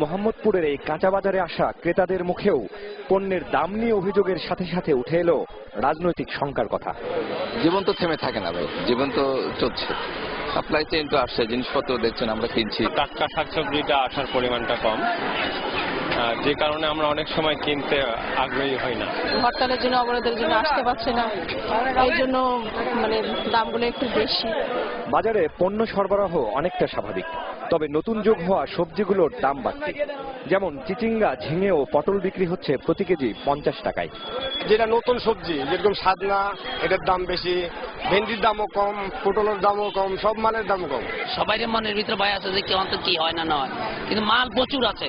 মোহাম্মদপুরের এই কাঁচা বাজারে আসা ক্রেতাদের মুখেও পণ্যের দাম নিয়ে অভিযোগের সাথে সাথে উঠে এলো রাজনৈতিক শঙ্কার কথা। জীবন তো থেমে থাকে না ভাই জীবন তো চলছে। সাপ্লাই চেইন তো আসছে জিনিসপত্র দেখছেন আমরা কিনছি। টাটকা শাকসবজিটা আসার পরিমাণটা কম। যে কারণে আমরা অনেক সময় কিনতে আগ্রহী হই না। হরতালের জন্য অবরোধের জন্য আসতে পারছে না। এই জন্য মানে দামগুলো একটু বেশি। বাজারে পণ্য সরবরাহ অনেকটা স্বাভাবিক। তবে নতুন যোগ হওয়া সবজিগুলোর দাম বাড়ছে। যেমন চিচিঙ্গা ঝিঙে ও পটল বিক্রি হচ্ছে প্রতি কেজি পঞ্চাশ টাকায়। যেটা নতুন সবজি যেরকম সাদনা এটার দাম বেশি ভেন্ডির দামও কম পটলের দামও কম সব মালের দাম কম। সবাই মনের ভিতরে ভয় আছে যে কি অন্তত কি হয় না না কিন্তু মাল প্রচুর আছে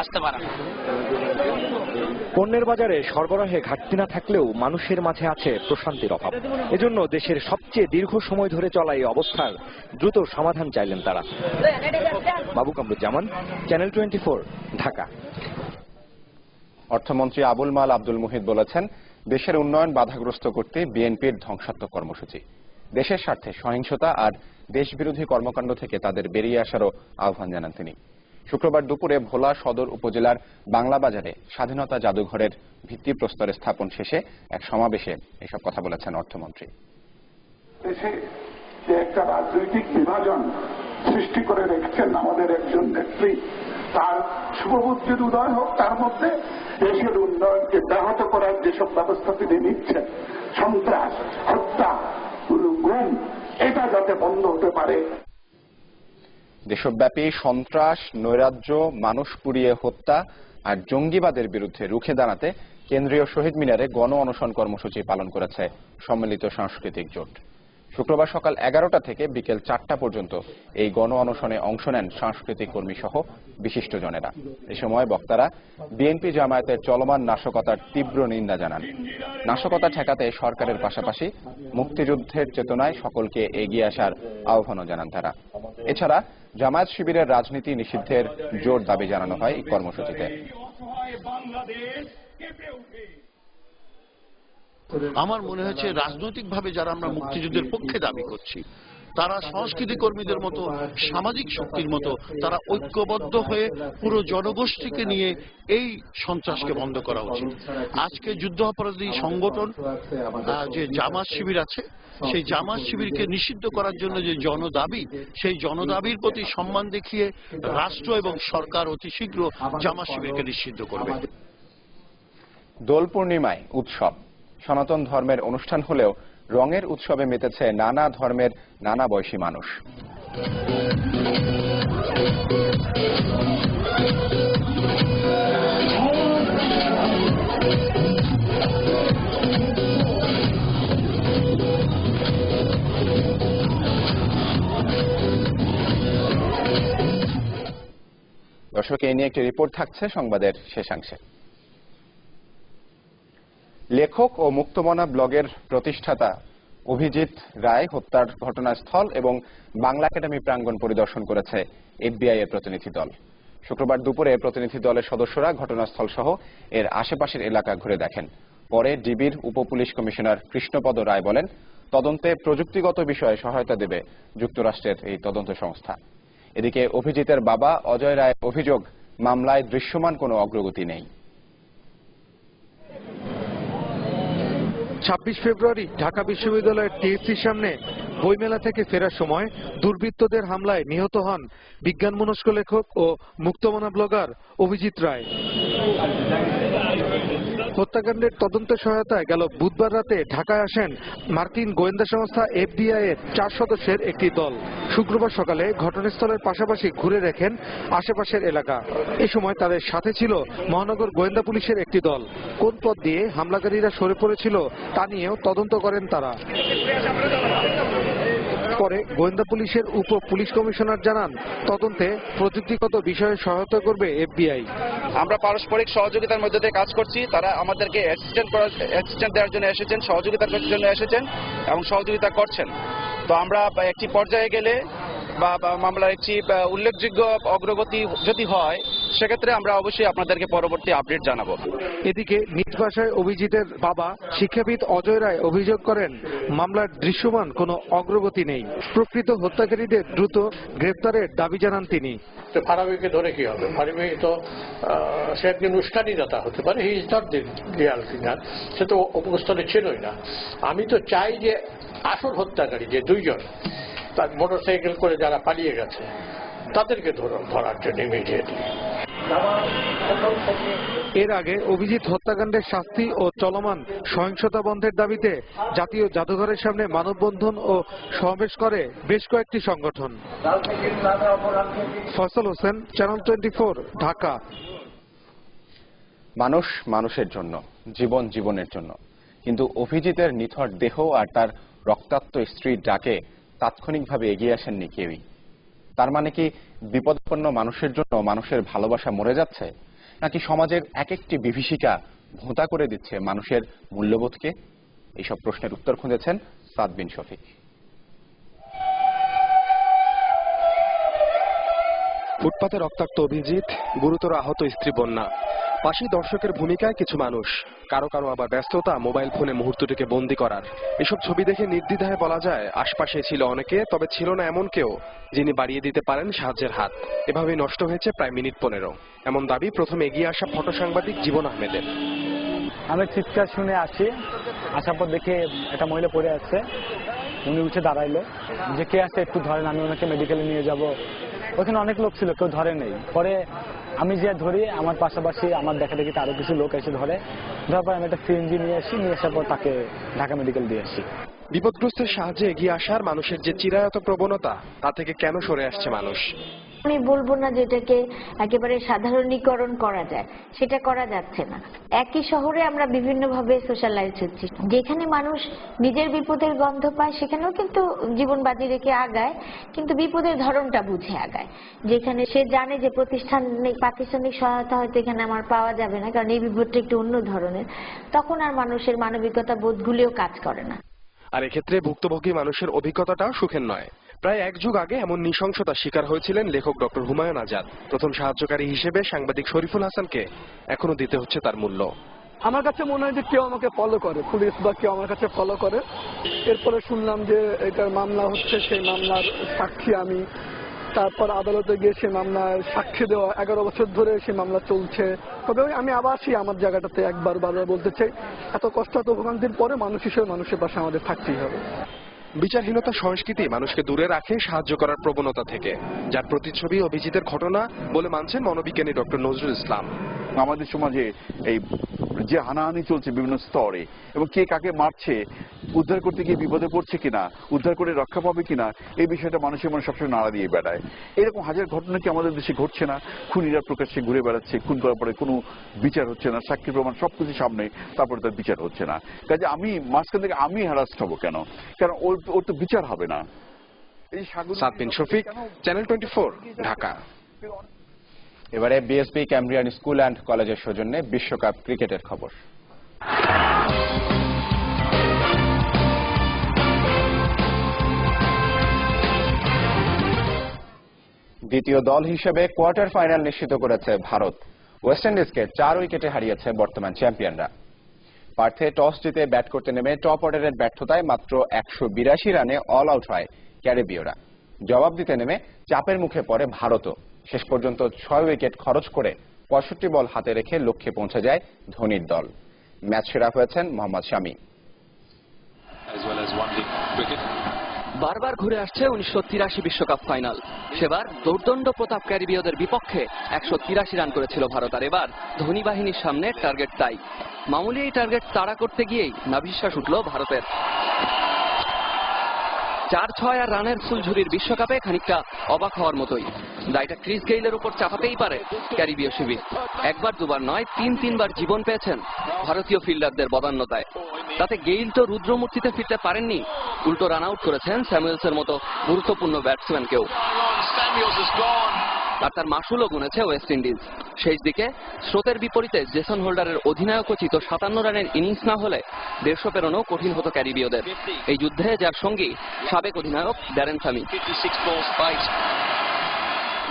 আসতে পারে পণ্যের বাজারে সরবরাহে ঘাটতি না থাকলেও মানুষের মাঝে আছে প্রশান্তির অভাব। এজন্য দেশের সবচেয়ে দীর্ঘ সময় ধরে চলা এই অবস্থার দ্রুত সমাধান চাইলেন তারা। বাবু কামরুজ্জামান চ্যানেল টোয়েন্টি ঢাকা। অর্থমন্ত্রী আবুল মাল আব্দুল মুহিত বলেছেন দেশের উন্নয়ন বাধাগ্রস্ত করতে বিএনপির ধ্বংসাত্মক কর্মসূচি। দেশের স্বার্থে সহিংসতা আর দেশবিরোধী কর্মকাণ্ড থেকে তাদের বেরিয়ে আসারও আহ্বান জানান তিনি। শুক্রবার দুপুরে ভোলা সদর উপজেলার বাংলা বাজারে স্বাধীনতা জাদুঘরের ভিত্তিপ্রস্তর স্থাপন শেষে এক সমাবেশে এসব কথা বলেছেন অর্থমন্ত্রী। দেশে যে একটা রাজনৈতিক বিভাজন সৃষ্টি করে রেখেছেন আমাদের একজন নেত্রী। তার শুভবুদ্ধির উদয় হোক, তার মধ্যে দেশের উন্নয়নকে ব্যাহত করার যেসব ব্যবস্থা তিনি নিচ্ছেন, সন্ত্রাস, হত্যা, গুম, এটা যাতে বন্ধ হতে পারে। দেশব্যাপী সন্ত্রাস, নৈরাজ্য, মানুষ পুড়িয়ে হত্যা আর জঙ্গিবাদের বিরুদ্ধে রুখে দাঁড়াতে কেন্দ্রীয় শহীদ মিনারে গণ অনশন কর্মসূচি পালন করেছে সম্মিলিত সাংস্কৃতিক জোট। শুক্রবার সকাল এগারোটা থেকে বিকেল চারটা পর্যন্ত এই গণ অনশনে অংশ নেন সাংস্কৃতিক কর্মী সহ বিশিষ্টজনেরা। এ সময় বক্তারা বিএনপি জামায়াতের চলমান নাশকতার তীব্র নিন্দা জানান। নাশকতা ঠেকাতে সরকারের পাশাপাশি মুক্তিযুদ্ধের চেতনায় সকলকে এগিয়ে আসার আহ্বানও জানান তারা। এছাড়া জামায়াত শিবিরের রাজনীতি নিষিদ্ধের জোর দাবি জানানো হয় কর্মসূচিতে। আমার মনে হচ্ছে রাজনৈতিকভাবে যারা আমরা মুক্তিযুদ্ধের পক্ষে দাবি করছি, তারা সংস্কৃতি কর্মীদের মতো, সামাজিক শক্তির মতো, তারা ঐক্যবদ্ধ হয়ে পুরো জনগোষ্ঠীকে নিয়ে এই সন্ত্রাসকে বন্ধ করা উচিত। আজকে যুদ্ধ অপরাধী সংগঠন যে জামাত শিবির আছে, সেই জামাত শিবিরকে নিষিদ্ধ করার জন্য যে জনদাবি, সেই জনদাবির প্রতি সম্মান দেখিয়ে রাষ্ট্র এবং সরকার অতি শীঘ্র জামাত শিবিরকে নিষিদ্ধ করবে। দোল পূর্ণিমায়, উৎসব। সনাতন ধর্মের অনুষ্ঠান হলেও রঙের উৎসবে মেতেছে নানা ধর্মের নানা বয়সী মানুষ। দর্শক, এই নিয়ে একটি রিপোর্ট থাকছে সংবাদের শেষাংশে। লেখক ও মুক্তমনা ব্লগের প্রতিষ্ঠাতা অভিজিৎ রায় হত্যার ঘটনাস্থল এবং বাংলা একাডেমি প্রাঙ্গণ পরিদর্শন করেছে এফবিআই এর প্রতিনিধি দল। শুক্রবার দুপুরে প্রতিনিধি দলের সদস্যরা ঘটনাস্থল সহ এর আশেপাশের এলাকা ঘুরে দেখেন। পরে ডিবির উপপুলিশ কমিশনার কৃষ্ণপদ রায় বলেন, তদন্তে প্রযুক্তিগত বিষয়ে সহায়তা দেবে যুক্তরাষ্ট্রের এই তদন্ত সংস্থা। এদিকে অভিজিতের বাবা অজয় রায়ের অভিযোগ, মামলায় দৃশ্যমান কোনো অগ্রগতি নেই। ছাব্বিশ ফেব্রুয়ারি ঢাকা বিশ্ববিদ্যালয়ের টিএসসির সামনে বইমেলা থেকে ফেরার সময় দুর্বৃত্তদের হামলায় নিহত হন বিজ্ঞান মনস্ক লেখক ও মুক্তমনা ব্লগার অভিজিৎ রায়। হত্যাকাণ্ডের তদন্ত সহায়তায় গেল বুধবার রাতে ঢাকায় আসেন মার্কিন গোয়েন্দা সংস্থা এফবিআই এর চার সদস্যের একটি দল। শুক্রবার সকালে ঘটনাস্থলের পাশাপাশি ঘুরে দেখেন আশেপাশের এলাকা। এ সময় তাদের সাথে ছিল মহানগর গোয়েন্দা পুলিশের একটি দল। কোন পথ দিয়ে হামলাকারীরা সরে পড়েছিল তা নিয়েও তদন্ত করেন তারা। পরে গোয়েন্দা পুলিশের উপ পুলিশ কমিশনার জানান, তদন্তে প্রযুক্তিগত বিষয়ে সহায়তা করবে এফবিআই। আমরা পারস্পরিক সহযোগিতার মধ্যে দিয়ে কাজ করছি। তারা আমাদেরকে অ্যাসিস্ট্যান্ট করার অ্যাসিস্ট্যান্ট দেওয়ার জন্য এসেছেন সহযোগিতার জন্য এসেছেন এবং সহযোগিতা করছেন। তো আমরা একটি পর্যায়ে গেলে বা মামলার একটি উল্লেখযোগ্য অগ্রগতি যদি হয় সেক্ষেত্রে আমরা অবশ্যই আপনাদেরকে পরবর্তী আপডেট জানাব। এদিকে নিজ ভাষায় অভিজিতের বাবা শিক্ষাবিদ অজয় রায় অভিযোগ করেন মামলার দৃশ্যমান কোনো অগ্রগতি নেই। প্রকৃত হত্যাকারীদের দ্রুত গ্রেপ্তারের দাবি জানান তিনি। তো ফারাবিকে ধরে কি হবে? ফারাবি তো আহ, সে একজন উস্কানিদাতা হতে পারে। He is not the real killer সে তো উপস্থলে ছিলই না। আমি তো চাই যে আসল হত্যাকারী যে দুইজন তার মোটরসাইকেল করে যারা পালিয়ে গেছে তাদেরকে ধরুন ধরার জন্য ইমিডিয়েটলি এর আগে অভিজিৎ হত্যাকাণ্ডের শাস্তি ও চলমান সহিংসতা বন্ধের দাবিতে জাতীয় জাদুঘরের সামনে মানববন্ধন ও সমাবেশ করে বেশ কয়েকটি সংগঠন। ফসল হোসেন চ্যানেল টোয়েন্টি ঢাকা। মানুষ মানুষের জন্য, জীবন জীবনের জন্য। কিন্তু অভিজিতের নিথর দেহ আর তার রক্তাক্ত স্ত্রীর ডাকে তাৎক্ষণিকভাবে এগিয়ে আসেননি কেউই। তার মানে কি বিপদপন্ন মানুষের জন্য মানুষের ভালোবাসা মরে যাচ্ছে? নাকি সমাজের এক একটি বিভীষিকা ভোঁতা করে দিচ্ছে মানুষের মূল্যবোধকে? এইসব প্রশ্নের উত্তর খুঁজেছেন সাদ বিন শফিক। ফুটপাতে রক্তাক্ত অভিজিৎ, গুরুতর আহত স্ত্রী বন্যা। পাশেই দর্শকের ভূমিকায় কিছু মানুষ। কারও কারও আবার ব্যস্ততা, মোবাইল ফোনে মুহূর্তটিকে বন্দি করার। এসব ছবি দেখে নির্দ্বিধায় বলা যায়, আশপাশে ছিল অনেকে, তবে ছিল না এমন কেউ যিনি বাড়িয়ে দিতে পারেন সাহায্যের হাত। এভাবেই নষ্ট হয়েছে প্রায় মিনিট পনেরো। এমন দাবি প্রথমে এগিয়ে আসা ফটো সাংবাদিক জীবন আহমেদের। আমি চিৎকার শুনে আসি। আসার পর দেখে একটা মহিলা পড়ে আছে। উনি উঠে দাঁড়াইলো। যে কে আছে একটু ধরেন, আমি ওনাকে মেডিকেলে নিয়ে যাব। ওখানে অনেক লোক ছিল, কেউ ধরে নেই। পরে আমি যে ধরি, আমার পাশাপাশি আমার দেখা দেখি আরও কিছু লোক এসে ধরে। ধরার পর আমি একটা সিএনজি নিয়ে আসি, নিয়ে আসার পর তাকে ঢাকা মেডিকেল দিয়ে আসি। বিপদগ্রস্তের সাহায্যে এগিয়ে আসার মানুষের যে চিরায়ত প্রবণতা, তা থেকে কেন সরে আসছে মানুষ? আমি বলব না যে এটাকে একেবারে সাধারণীকরণ করা যায়। সেটা করা যাচ্ছে না। একই শহরে আমরা বিভিন্নভাবে সোশ্যালাইজ হচ্ছি। যেখানে মানুষ নিজের বিপদের গন্ধ পায়, সেখানেও কিন্তু জীবন বাজি রেখে আগায়, কিন্তু বিপদের ধরনটা বুঝে আগায়। যেখানে সে জানে যে প্রতিষ্ঠান প্রাতিষ্ঠানিক সহায়তা হয়তো এখানে আমার পাওয়া যাবে না, কারণ এই বিপদটা একটু অন্য ধরনের। তখন আর মানুষের মানবিকতা বোধগুলিও কাজ করে না। আর এক্ষেত্রে ভুক্তভোগী মানুষের অভিজ্ঞতাটাও সুখের নয়। প্রায় এক যুগ আগে এমন নৃশংসতার শিকার হয়েছিলেন লেখক ডক্টর হুমায়ুন আজাদ। প্রথম সাহায্যকারী হিসেবে সাংবাদিক শরীফুল হাসানকে এখনও দিতে হচ্ছে তার মূল্য। আমার কাছে মনে হয় যে কেউ আমাকে ফলো করে পুলিশ বা কেউ আমার কাছে ফলো করে। এরপরে শুনলাম যে এটার মামলা হচ্ছে, সেই মামলার সাক্ষী আমি। তারপর আদালতে গিয়ে সেই মামলায় সাক্ষী দেওয়া, এগারো বছর ধরে সেই মামলা চলছে। তবে আমি আবার সেই আমার জায়গাটাতে একবার বারবার বলতে চাই, এত কষ্ট, এত ভোগান্তির পরে মানুষ হিসেবে মানুষের পাশে আমাদের থাকতেই হবে। বিচারহীনতা সংস্কৃতি মানুষকে দূরে রাখে, সাহায্য করার প্রবণতা থেকে। যার প্রতিচ্ছবি অভিজিতের ঘটনা বলে মানছেন মনোবিজ্ঞানী ডক্টর নজরুল ইসলাম। আমাদের সমাজে এই যে হানাহানি চলছে বিভিন্ন স্তরে এবং কে কাকে মারছে উদ্ধার করতে গিয়ে বিপদে পড়ছে কিনা উদ্ধার করে রক্ষা পাবে কিনা এই বিষয়টা মানুষের মনে সবসময় নাড়া দিয়ে বেড়ায়। এরকম হাজার ঘটনা কি আমাদের দেশে ঘটছে না? খুনিরা প্রকাশ্যে ঘুরে বেড়াচ্ছে খুন করার পরে কোনো বিচার হচ্ছে না সাক্ষী প্রমাণ সবকিছু সামনে তারপরে তার বিচার হচ্ছে না। কাজে আমি মাঝখান থেকে আমি হ্যারাস্ট হব কেন? কারণ ওর ওর তো বিচার হবে না। Sagar Shafiq channel twenty Dhaka. এবারে বিএসবি ক্যাম্ব্রিয়ান স্কুল অ্যান্ড কলেজের সৌজন্যে বিশ্বকাপ ক্রিকেটের খবর। দ্বিতীয় দল হিসেবে কোয়ার্টার ফাইনাল নিশ্চিত করেছে ভারত। ওয়েস্ট ইন্ডিজকে চার উইকেটে হারিয়েছে বর্তমান চ্যাম্পিয়নরা। পার্থে টস জিতে ব্যাট করতে নেমে টপ অর্ডারের ব্যর্থতায় মাত্র একশো বিরাশি রানে অল আউট হয় ক্যারিবীয়রা। জবাব দিতে নেমে চাপের মুখে পড়ে ভারতও। শেষ পর্যন্ত ছয় উইকেট খরচ করে পঁয়ষট্টি বল হাতে রেখে লক্ষ্যে পৌঁছে যায় ধোনির দল। ম্যাচ সেরা হয়েছেন মোহাম্মদ শামী। বারবার ঘুরে আসছে উনিশশো তিরাশি বিশ্বকাপ ফাইনাল। সেবার দৌর্দণ্ড প্রতাপ ক্যারিবীয়দের বিপক্ষে একশো তিরাশি রান করেছিল ভারত আর এবার ধোনি বাহিনীর সামনে টার্গেট তাই মামুলি এই টার্গেট তাড়া করতে গিয়েই নাভিশ্বাস উঠল ভারতের। চার ছয় আর রানের ফুলঝুরির বিশ্বকাপে খানিকটা অবাক হওয়ার মতোই। দায়টা ক্রিস গেইলের উপর চাপাতেই পারে ক্যারিবীয় শিবির। একবার, দুবার নয়, তিন, তিনবার জীবন পেয়েছেন ভারতীয় ফিল্ডারদের বদান্যতায়। তাতে গেইল তো রুদ্রমূর্তিতে ফিরতে পারেননি। উল্টো রান আউট করেছেন স্যামুয়েলসের মতো গুরুত্বপূর্ণ ব্যাটসম্যানকেও। আর তার মাসুলও গুনেছে ওয়েস্ট ইন্ডিজ। শেষ দিকে স্রোতের বিপরীতে জেসন হোল্ডারের অধিনায়কোচিত সাতান্ন রানের ইনিংস না হলে দেড়শো পেরোনো কঠিন হতো ক্যারিবীয়দের। এই যুদ্ধে যার সঙ্গী সাবেক অধিনায়ক ড্যারেন সামি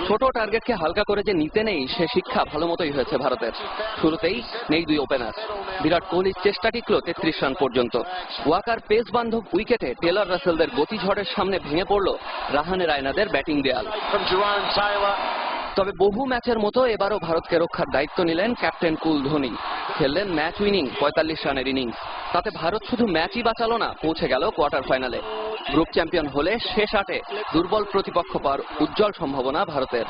ছোট টার্গেটকে হালকা করে যে নিতে নেই, সে শিক্ষা ভালো মতোই হয়েছে ভারতের। শুরুতেই নেই দুই ওপেনার। বিরাট কোহলির চেষ্টা টিকল তেত্রিশ রান পর্যন্ত। ওয়াকার পেস বান্ধব উইকেটে টেলর রাসেলদের গতি ঝড়ের সামনে ভেঙে পড়ল রাহানে রায়নাদের ব্যাটিং দেয়াল। তবে বহু ম্যাচের মতো এবারও ভারতকে রক্ষার দায়িত্ব নিলেন ক্যাপ্টেন কুল ধোনি খেললেন ম্যাচ উইনিং পঁয়তাল্লিশ রানের ইনিংস। তাতে ভারত শুধু ম্যাচই বাঁচালো না পৌঁছে গেল কোয়ার্টার ফাইনালে। গ্রুপ চ্যাম্পিয়ন হলে শেষ আটে দুর্বল প্রতিপক্ষ পার উজ্জ্বল সম্ভাবনা ভারতের।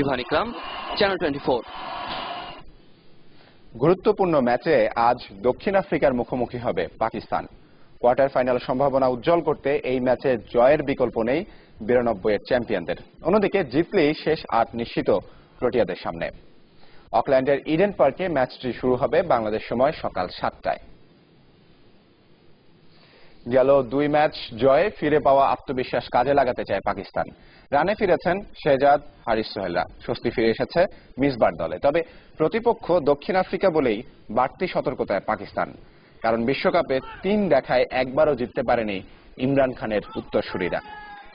ইভান ইকরাম চ্যানেল টোয়েন্টি গুরুত্বপূর্ণ ম্যাচে আজ দক্ষিণ আফ্রিকার মুখোমুখি হবে পাকিস্তান। কোয়ার্টার ফাইনাল সম্ভাবনা উজ্জ্বল করতে এই ম্যাচে জয়ের বিকল্প নেই বিরানব্বই এর চ্যাম্পিয়নদের। অন্যদিকে জিতলেই শেষ আট নিশ্চিত প্রোটিয়াদের সামনে। অকল্যান্ডের ইডেন পার্কে ম্যাচটি শুরু হবে বাংলাদেশ সময় সকাল সাতটায়। গেল দুই ম্যাচ জয়ে ফিরে পাওয়া আত্মবিশ্বাস কাজে লাগাতে চায় পাকিস্তান। রানে ফিরেছেন শেজাদ হারিস সোহেলরা। স্বস্তি ফিরে এসেছে মিসবার দলে। তবে প্রতিপক্ষ দক্ষিণ আফ্রিকা বলেই বাড়তি সতর্কতায় পাকিস্তান। কারণ বিশ্বকাপে তিন দেখায় একবারও জিততে পারেনি ইমরান খানের উত্তরসূরিরা।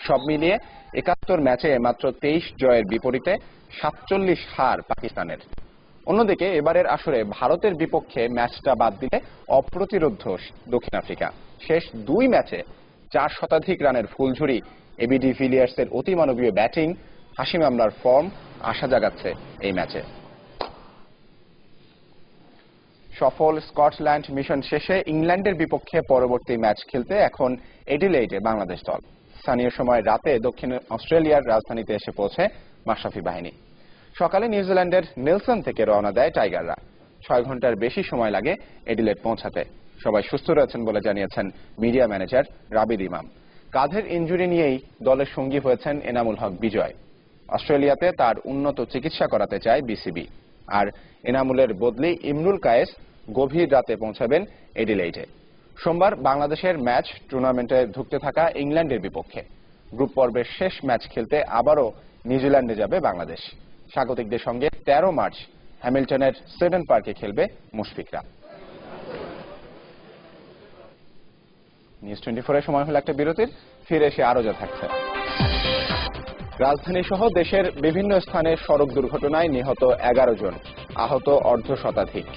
সব মিলিয়ে একাত্তর ম্যাচে মাত্র তেইশ জয়ের বিপরীতে সাতচল্লিশ হার পাকিস্তানের। অন্যদিকে এবারের আসরে ভারতের বিপক্ষে ম্যাচটা বাদ দিলে অপ্রতিরোধ দক্ষিণ আফ্রিকা। শেষ দুই ম্যাচে চার শতাধিক রানের ফুলঝুরি। এবিডি ভিলিয়ার্সের অতিমানবীয় ব্যাটিং হাসিম আমলার ফর্ম আশা জাগাচ্ছে এই ম্যাচে। সফল স্কটল্যান্ড মিশন শেষে ইংল্যান্ডের বিপক্ষে পরবর্তী ম্যাচ খেলতে এখন এডিলেইডে বাংলাদেশ দল। স্থানীয় সময় রাতে দক্ষিণ অস্ট্রেলিয়ার রাজধানীতে এসে পৌঁছে মাশরাফি বাহিনী। সকালে নিউজিল্যান্ডের নেলসন থেকে রওনা দেয় টাইগাররা। ছয় ঘণ্টার বেশি সময় লাগে এডিলেট পৌঁছাতে। সবাই সুস্থ রয়েছেন বলে জানিয়েছেন মিডিয়া ম্যানেজার রাবিদ ইমাম। কাঁধের ইঞ্জুরি নিয়েই দলের সঙ্গী হয়েছেন এনামুল হক বিজয়। অস্ট্রেলিয়াতে তার উন্নত চিকিৎসা করাতে চায় বিসিবি। আর এনামুলের বদলি ইমরুল কায়েস গভীর রাতে পৌঁছাবেন এডিলেইটে সোমবার বাংলাদেশের ম্যাচ টুর্নামেন্টে ধুঁকতে থাকা ইংল্যান্ডের বিপক্ষে। গ্রুপ পর্বের শেষ ম্যাচ খেলতে আবারও নিউজিল্যান্ডে যাবে বাংলাদেশ। স্বাগতিকদের সঙ্গে তেরো মার্চ হ্যামিল্টনের সেভেন পার্কে খেলবে মুশফিকরা। নিউজ টোয়েন্টি ফোরের সময় হলো একটা বিরতির, ফিরে এসে আরও যা থাকছে। রাজধানী সহ দেশের বিভিন্ন স্থানে সড়ক দুর্ঘটনায় নিহত এগারো জন আহত অর্ধ শতাধিক।